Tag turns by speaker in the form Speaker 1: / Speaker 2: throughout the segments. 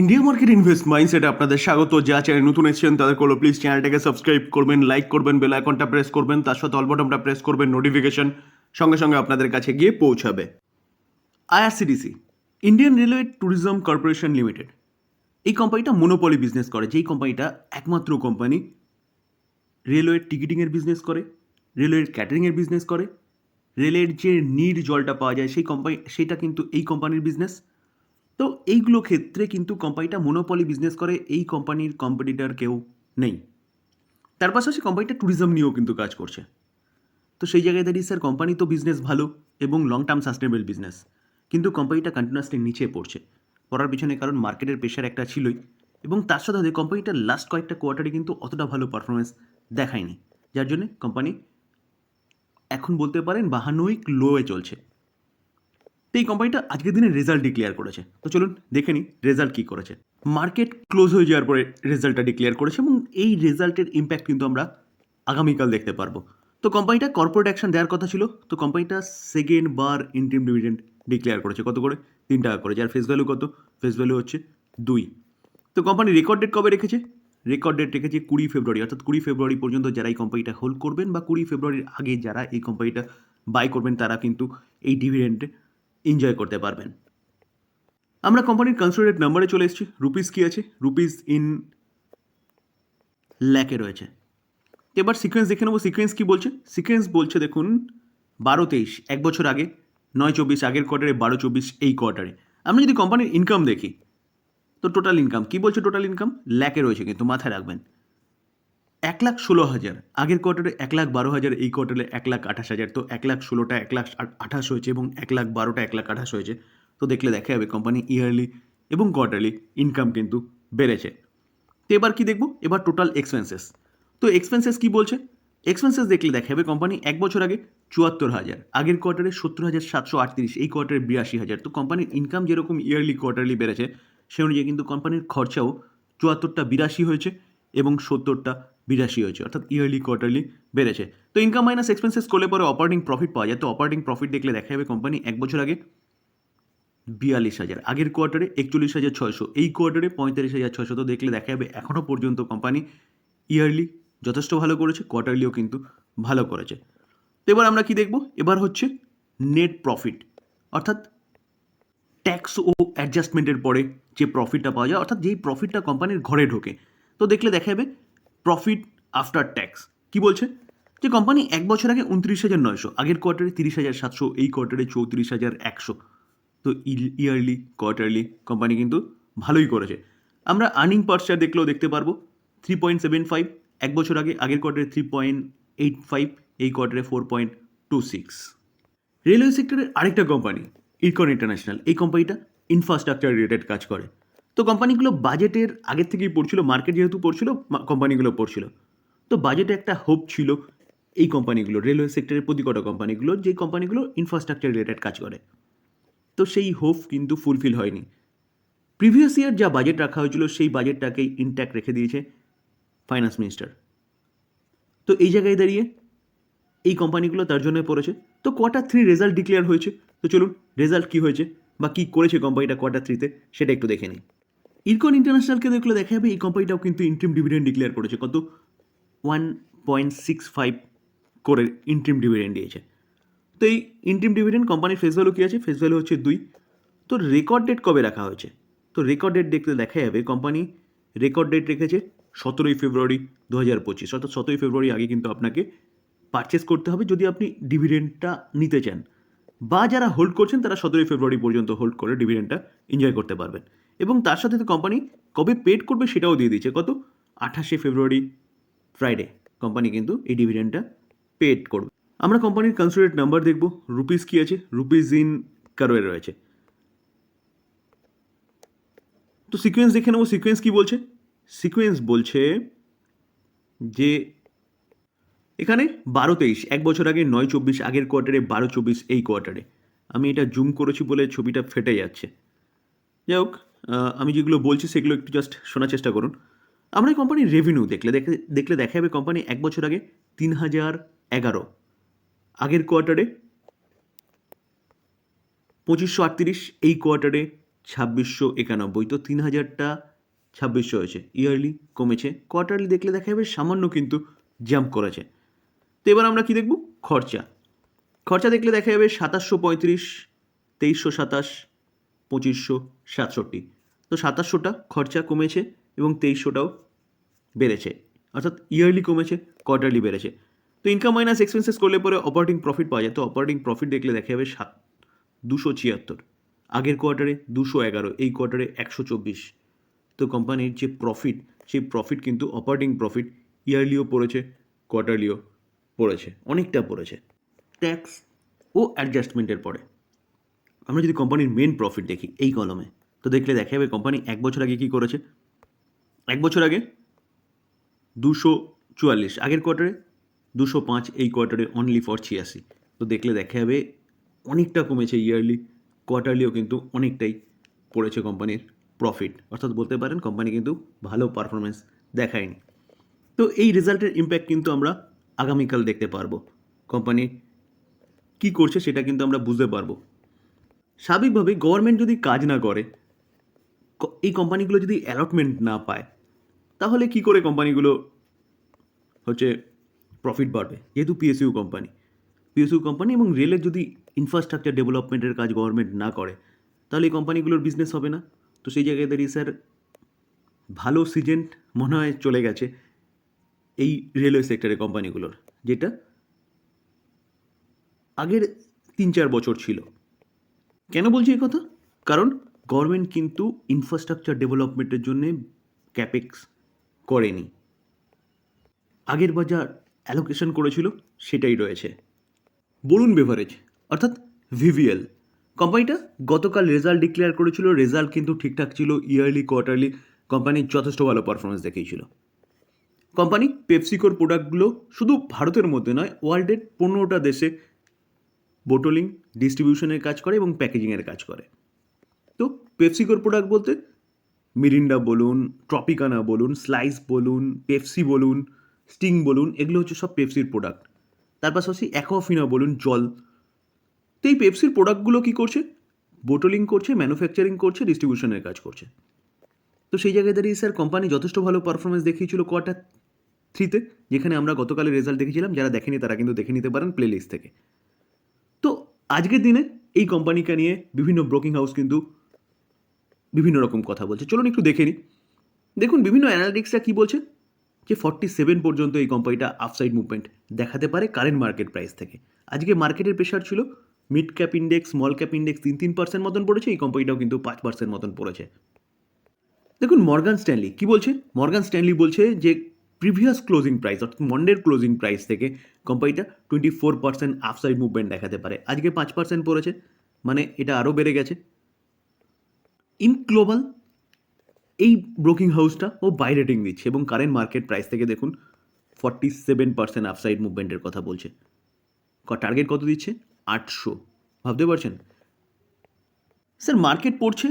Speaker 1: India market invest মাইন্ডসেটে আপনাদের স্বাগত। যা চ্যানেল নতুন এসেছেন, তাদের করল প্লিজ চ্যানেলটাকে সাবস্ক্রাইব করবেন লাইক করবেন বেল আইকনটা প্রেস করবেন, তার সাথে অল বটনটা প্রেস করবেন নোটিফিকেশন সঙ্গে সঙ্গে আপনাদের কাছে গিয়ে পৌঁছাবে। IRCTC Indian railway tourism corporation limited এই কোম্পানিটা মনোপলি বিজনেস করে, যেই কোম্পানিটা একমাত্র কোম্পানি রেলওয়ের টিকিটিংয়ের বিজনেস করে রেলওয়ের ক্যাটারিংয়ের বিজনেস করে রেলের যে নির জলটা পাওয়া যায়, সেই কোম্পানি সেটা কিন্তু এই কোম্পানির বিজনেস তো এইগুলো ক্ষেত্রে কিন্তু কোম্পানিটা মনোপলি বিজনেস করে, এই কোম্পানির কম্পিটিটার কেউ নেই। তার পাশাপাশি কোম্পানিটা ট্যুরিজম নিয়েও কিন্তু কাজ করছে। তো সেই জায়গায় দাঁড়িয়ে স্যার কোম্পানি তো বিজনেস ভালো এবং লং টার্ম সাস্টেনেবল বিজনেস কিন্তু কোম্পানিটা কন্টিনিউয়াসলি নিচে পড়ছে। পড়ার পিছনে কারণ মার্কেটের প্রেশার একটা ছিলই এবং তার সাথে সাথে কোম্পানিটার লাস্ট কয়েকটা কোয়ার্টারে কিন্তু অতটা ভালো পারফরমেন্স দেখায়নি। যার জন্য কোম্পানি এখন বলতে পারেন বাহান্ন লোয়ে চলছে। তো এই কোম্পানিটা আজকের দিনে রেজাল্ট ডিক্লেয়ার করেছে। তো চলুন দেখে নিই রেজাল্ট কী করেছে। মার্কেট ক্লোজ হয়ে যাওয়ার পরে রেজাল্টটা ডিক্লেয়ার করেছে এবং এই রেজাল্টের ইম্প্যাক্ট কিন্তু আমরা আগামীকাল দেখতে পারব। তো কোম্পানিটা কর্পোরেট অ্যাকশন দেওয়ার কথা ছিল, তো কোম্পানিটা সেকেন্ড বার ইন্টিম ডিভিডেন্ড ডিক্লেয়ার করেছে। কত করে? তিন টাকা করে। যার ফেস ভ্যালু কত? ফেস ভ্যালু হচ্ছে দুই। তো কোম্পানি রেকর্ড ডেট কবে রেখেছে? রেকর্ড ডেট রেখেছে কুড়ি ফেব্রুয়ারি, অর্থাৎ কুড়ি ফেব্রুয়ারি পর্যন্ত যারা এই কোম্পানিটা হোল্ড করবেন বা কুড়ি ফেব্রুয়ারির আগে যারা এই কোম্পানিটা বাই করবেন, তারা কিন্তু এই ডিভিডেন্ডে এনজয় করতে পারবেন। আমরা কোম্পানির কনসোলিডেট নাম্বারে চলে এসেছি। রুপিস কী আছে? রুপিস ইন ল্যাকে রয়েছে। এবার সিকোয়েন্স দেখে নেব। সিকোয়েন্স কী বলছে? সিকোয়েন্স বলছে দেখুন, বারো তেইশ, এক বছর আগে, নয় চব্বিশ, আগের কোয়ার্টারে বারো চব্বিশ, এই কোয়ার্টারে আমরা যদি কোম্পানির ইনকাম দেখি, তো টোটাল ইনকাম কী বলছে টোটাল ইনকাম ল্যাকে রয়েছে কিন্তু, মাথায় রাখবেন। এক লাখ ষোলো হাজার, আগের কোয়ার্টারে এক লাখ বারো হাজার, এই কোয়ার্টারে এক লাখ আঠাশ হাজার। তো এক লাখ ষোলোটা এক লাখ আঠাশ হয়েছে এবং এক লাখ বারোটা এক লাখ আঠাশ হয়েছে। তো দেখলে দেখা যাবে কোম্পানি ইয়ারলি এবং কোয়ার্টারলি ইনকাম কিন্তু বেড়েছে। তো এবার কি দেখব? এবার টোটাল এক্সপেন্সেস তো এক্সপেন্সেস কি বলছে? এক্সপেন্সেস দেখলে দেখা যাবে কোম্পানি এক বছর আগে চুয়াত্তর হাজার, আগের কোয়ার্টারে সত্তর হাজার সাতশো আটত্রিশ, এই কোয়ার্টারে বিরাশি হাজার। তো কোম্পানির ইনকাম যেরকম ইয়ারলি কোয়ার্টারলি বেড়েছে, সে অনুযায়ী কিন্তু কোম্পানির খরচাও চুয়াত্তরটা বিরাশি হয়েছে এবং সত্তরটা বিরাশি হয়েছে, অর্থাৎ ইয়ারলি কোয়ার্টারলি বেড়েছে। তো ইনকাম মাইনাস এক্সপেন্সেস করলে পরে অপারেটিং প্রফিট পাওয়া যায়। তো অপারেটিং প্রফিট দেখলে দেখা যাবে কোম্পানি এক বছর আগে বিয়াল্লিশ হাজার, আগের কোয়ার্টারে একচল্লিশ হাজার ছয়শো, এই কোয়ার্টারে পঁয়তাল্লিশ হাজার ছয়শো। তো দেখলে দেখা যাবে এখনও পর্যন্ত কোম্পানি ইয়ারলি যথেষ্ট ভালো করেছে কোয়ার্টারলিও কিন্তু ভালো করেছে। তো এবার আমরা কি দেখব? এবার হচ্ছে নেট প্রফিট অর্থাৎ ট্যাক্স ও অ্যাডজাস্টমেন্টের পরে যে প্রফিটটা পাওয়া যায়, অর্থাৎ যেই প্রফিটটা কোম্পানির ঘরে ঢোকে। তো দেখলে দেখা যাবে প্রফিট আফটার ট্যাক্স কি বলছে? যে কোম্পানি এক বছর আগে উনত্রিশ হাজার নয়শো, আগের কোয়ার্টারে তিরিশ হাজার সাতশো, এই কোয়ার্টারে চৌত্রিশ হাজার একশো। তো ইয়ারলি কোয়ার্টারলি কোম্পানি কিন্তু ভালোই করেছে। আমরা আর্নিং পার শেয়ার দেখলেও দেখতে পারব থ্রি পয়েন্ট সেভেন ফাইভ এক বছর আগে, আগের কোয়ার্টারে থ্রি পয়েন্ট এইট ফাইভ এই কোয়ার্টারে four point two six railway সেক্টরের আরেকটা কোম্পানি ইরকন ইন্টারন্যাশনাল এই কোম্পানিটা ইনফ্রাস্ট্রাকচার রিলেটেড কাজ করে। তো কোম্পানিগুলো বাজেটের আগের থেকেই পড়ছিল মার্কেট যেহেতু পড়ছিল কোম্পানিগুলো পড়ছিল। তো বাজেটে একটা হোপ ছিল এই কোম্পানিগুলো রেলওয়ে সেক্টরের প্রতি কটা কোম্পানিগুলো, যে কোম্পানিগুলো ইনফ্রাস্ট্রাকচার রিলেটেড কাজ করে। তো সেই হোপ কিন্তু ফুলফিল হয়নি। প্রিভিয়াস ইয়ার যা বাজেট রাখা হয়েছিল, সেই বাজেটটাকেই ইনট্যাক্ট রেখে দিয়েছে ফাইন্যান্স মিনিস্টার তো এই জায়গায় দাঁড়িয়ে এই কোম্পানিগুলো তার জন্য পড়েছে। তো কোয়ার্টার থ্রি রেজাল্ট ডিক্লেয়ার হয়েছে। তো চলুন রেজাল্ট কী হয়েছে বা কী করেছে কোম্পানিটা কোয়ার্টার থ্রিতে সেটা একটু দেখে নিই। ইরকন ইন্টারন্যাশনালকে দেখলে দেখা যাবে এই কোম্পানিটাও কিন্তু ইন্ট্রিম ডিভিডেন্ড ডিক্লেয়ার করেছে। কত? ওয়ান পয়েন্ট সিক্স ফাইভ করে ইন্ট্রিম ডিভিডেন্ড দিয়েছে। তো এই ইন্ট্রিম ডিভিডেন্ড কোম্পানির ফেস ভ্যালু কী আছে? ফেস ভ্যালু হচ্ছে দুই। তো রেকর্ড ডেট কবে রাখা হয়েছে? তো রেকর্ড ডেট দেখতে দেখা যাবে কোম্পানি রেকর্ড ডেট রেখেছে সতেরোই ফেব্রুয়ারি দু হাজার পঁচিশ। অর্থাৎ সতেরোই ফেব্রুয়ারি আগে কিন্তু আপনাকে পারচেস করতে হবে যদি আপনি ডিভিডেন্ডটা নিতে চান। বা যারা হোল্ড করছেন তারা সতেরোই ফেব্রুয়ারি পর্যন্ত হোল্ড করে ডিভিডেন্ডটা এনজয় করতে পারবেন। এবং তার সাথে তো কোম্পানি কবে পেড করবে সেটাও দিয়ে দিয়েছে। কত? আঠাশে ফেব্রুয়ারি ফ্রাইডে কোম্পানি কিন্তু এই ডিভিডেন্ডটা পেড করবে। আমরা কোম্পানির কনসিডারেট নাম্বার দেখব রুপিস কি আছে? রুপিস ইন কারোয়ে রয়েছে। তো সিকোয়েন্স দেখে নেব সিকোয়েন্স কি বলছে? সিকোয়েন্স বলছে যে এখানে বারো তেইশ, এক বছর আগে নয় চব্বিশ, আগের কোয়ার্টারে বারো চব্বিশ এই কোয়ার্টারে আমি এটা জুম করেছি বলে ছবিটা ফেটে যাচ্ছে। যাই হোক আমি যেগুলো বলছি সেগুলো একটু জাস্ট শোনার চেষ্টা করুন। আমরা এই কোম্পানির রেভিনিউ দেখলে, দেখে, দেখলে দেখা যাবে কোম্পানি এক বছর আগে তিন হাজার এগারো। আগের কোয়ার্টারে পঁচিশশো আটত্রিশ, এই কোয়ার্টারে ছাব্বিশশো একানব্বই। তো তিন হাজারটা ছাব্বিশশো হয়েছে ইয়ারলি কমেছে। কোয়ার্টারলি দেখলে দেখা যাবে সামান্য কিন্তু জাম্প করেছে। তো এবার আমরা কি দেখব? খরচা। খরচা দেখলে দেখা যাবে সাতাশশো পঁয়ত্রিশ, তেইশশো সাতাশ, পঁচিশশো সাতষট্টি। তো সাতাশশোটা খরচা কমেছে এবং তেইশশোটাও বেড়েছে। অর্থাৎ ইয়ারলি কমেছে কোয়ার্টারলি বেড়েছে। তো ইনকাম মাইনাস এক্সপেন্সেস করলে পরে অপারেটিং প্রফিট পাওয়া যায়। তো অপারেটিং প্রফিট দেখলে দেখা যাবে সাত, দুশো ছিয়াত্তর। আগের কোয়ার্টারে দুশো এগারো, এই কোয়ার্টারে একশো চব্বিশ। তো কোম্পানির যে প্রফিট সেই প্রফিট কিন্তু অপারেটিং প্রফিট ইয়ারলিও পড়েছে কোয়ার্টারলিও পড়েছে, অনেকটা পড়েছে। ট্যাক্স ও অ্যাডজাস্টমেন্টের পরে। আমরা যদি কোম্পানির মেন প্রফিট দেখি, এই কলমে তো দেখলে দেখা যাবে কোম্পানি এক বছর আগে কী করেছে? এক বছর আগে দুশো চুয়াল্লিশ, আগের কোয়ার্টারে দুশো পাঁচ, এই কোয়ার্টারে অনলি ফর ছিয়াশি। তো দেখলে দেখা যাবে অনেকটা কমেছে ইয়ারলি কোয়ার্টারলিও কিন্তু অনেকটাই পড়েছে কোম্পানির প্রফিট অর্থাৎ বলতে পারেন কোম্পানি কিন্তু ভালো পারফরমেন্স দেখায়নি। তো এই রেজাল্টের ইম্প্যাক্ট কিন্তু আমরা আগামীকাল দেখতে পারব। কোম্পানি কী করছে সেটা কিন্তু আমরা বুঝতে পারব। স্বাভাবিকভাবে গভর্নমেন্ট যদি কাজ না করে এই কোম্পানিগুলো যদি অ্যালটমেন্ট না পায়, তাহলে কি করে কোম্পানিগুলো হচ্ছে প্রফিট বাড়বে? যেহেতু পিএসইউ কোম্পানি। পিএসইউ কোম্পানি এবং রেলের যদি ইনফ্রাস্ট্রাকচার ডেভেলপমেন্টের কাজ গভর্নমেন্ট না করে, তাহলে এই কোম্পানিগুলোর বিজনেস হবে না। তো সেই জায়গায় দাঁড়িয়ে স্যার ভালো সিজন মনে হয় চলে গেছে এই রেলওয়ে সেক্টরের কোম্পানিগুলোর, যেটা আগের তিন চার বছর ছিল। কেন বলছি এই কথা? কারণ গভর্নমেন্ট কিন্তু ইনফ্রাস্ট্রাকচার ডেভেলপমেন্টের জন্যে ক্যাপেক্স করেনি। আগের বাজার অ্যালোকেশন করেছিল সেটাই রয়েছে। বরুণ বেভারেজ অর্থাৎ ভিভিএল কোম্পানিটা গতকাল রেজাল্ট ডিক্লেয়ার করেছিল রেজাল্ট কিন্তু ঠিকঠাক ছিল ইয়ারলি কোয়ার্টারলি কোম্পানির যথেষ্ট ভালো পারফরমেন্স দেখিয়েছিল। কোম্পানি পেপসিকোর প্রোডাক্টগুলো শুধু ভারতের মধ্যে নয় ওয়ার্ল্ডের পনেরোটা দেশে বোটলিং ডিস্ট্রিবিউশনের কাজ করে এবং প্যাকেজিংয়ের কাজ করে। তো পেপসিকোর প্রোডাক্ট বলতে মিরিন্ডা বলুন ট্রপিকানা বলুন স্লাইস বলুন পেপসি বলুন স্টিং বলুন, এগুলো হচ্ছে সব পেপসির প্রোডাক্ট তার পাশাপাশি অ্যাকোয়াফিনা বলুন, জল। তো এই পেপসির প্রোডাক্টগুলো কী করছে? বোটলিং করছে ম্যানুফ্যাকচারিং করছে ডিস্ট্রিবিউশনের কাজ করছে। তো সেই জায়গায় দাঁড়িয়ে স্যার কোম্পানি যথেষ্ট ভালো পারফরমেন্স দেখিয়েছিল কোয়ার্টার থ্রিতে যেখানে আমরা গতকালের রেজাল্ট দেখেছিলাম, যারা দেখেনি তারা কিন্তু দেখে নিতে পারেন প্লে লিস্ট থেকে। তো আজকের দিনে এই কোম্পানিকে নিয়ে বিভিন্ন ব্রোকিং হাউস কিন্তু বিভিন্ন রকম কথা বলছে। চলুন একটু দেখে নিই। দেখুন, বিভিন্ন অ্যানালিটিক্সরা কী বলছে? যে ফর্টি সেভেন পর্যন্ত এই কোম্পানিটা আপসাইড মুভমেন্ট দেখাতে পারে কারেন্ট মার্কেট প্রাইস থেকে। আজকে মার্কেটের প্রেশার ছিল mid cap index small cap index তিন তিন পার্সেন্ট মতন পড়েছে, এই কোম্পানিটাও কিন্তু পাঁচ পার্সেন্ট মতন পড়েছে। দেখুন মর্গান স্ট্যানলি কি বলছে? মর্গান স্ট্যানলি বলছে যে প্রিভিয়াস ক্লোজিং প্রাইস অর্থাৎ মন্ডের ক্লোজিং প্রাইস থেকে কোম্পানিটা twenty four percent upside movement দেখাতে পারে। আজকে পাঁচ পার্সেন্ট পড়েছে মানে এটা আরও বেড়ে গেছে। ইন গ্লোবাল এই ব্রোকিং হাউসটা ও বাই রেটিং দিচ্ছে এবং কারেন্ট মার্কেট প্রাইস থেকে দেখুন ফর্টি সেভেন পার্সেন্ট আপসাইড মুভমেন্টের কথা বলছে। টার্গেট কত দিচ্ছে? আটশো। ভাবতে পারছেন? স্যার মার্কেট পড়ছে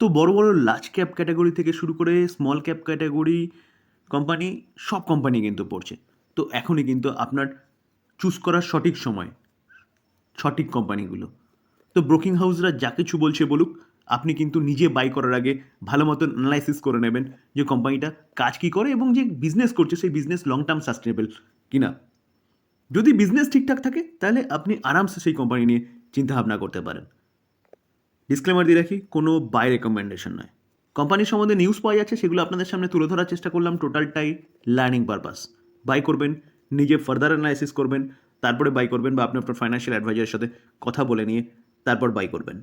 Speaker 1: তো বড় বড় লার্জ ক্যাপ ক্যাটাগরি থেকে শুরু করে স্মল ক্যাপ ক্যাটাগরি কোম্পানি সব কোম্পানি কিন্তু পড়ছে। তো এখনই কিন্তু আপনার চুজ করার সঠিক সময়, সঠিক কোম্পানিগুলো তো ব্রোকিং হাউসরা যা কিছু বলছে বলুক আপনি কিন্তু নিজে বাই করার আগে ভালো মতন অ্যানালাইসিস করে নেবেন যে কোম্পানিটা কাজ কী করে এবং যে বিজনেস করছে সেই বিজনেস লং টার্ম সাস্টেনেবল কিনা। যদি বিজনেস ঠিকঠাক থাকে, তাহলে আপনি আরামসে সেই কোম্পানি নিয়ে চিন্তাভাবনা করতে পারেন। ডিসক্লেমার দিয়ে রাখি, কোনো বাই রেকমেন্ডেশন নয়। কোম্পানির সম্বন্ধে নিউজ পাওয়া যাচ্ছে, সেগুলো আপনাদের সামনে তুলে ধরার চেষ্টা করলাম টোটালটাই লার্নিং পারপাস বাই করবেন, নিজে ফার্দার অ্যানালাইসিস করবেন, তারপরে বাই করবেন বা আপনি আপনার ফাইন্যান্সিয়াল অ্যাডভাইজারের সাথে কথা বলে নিয়ে তারপর বাই করবেন।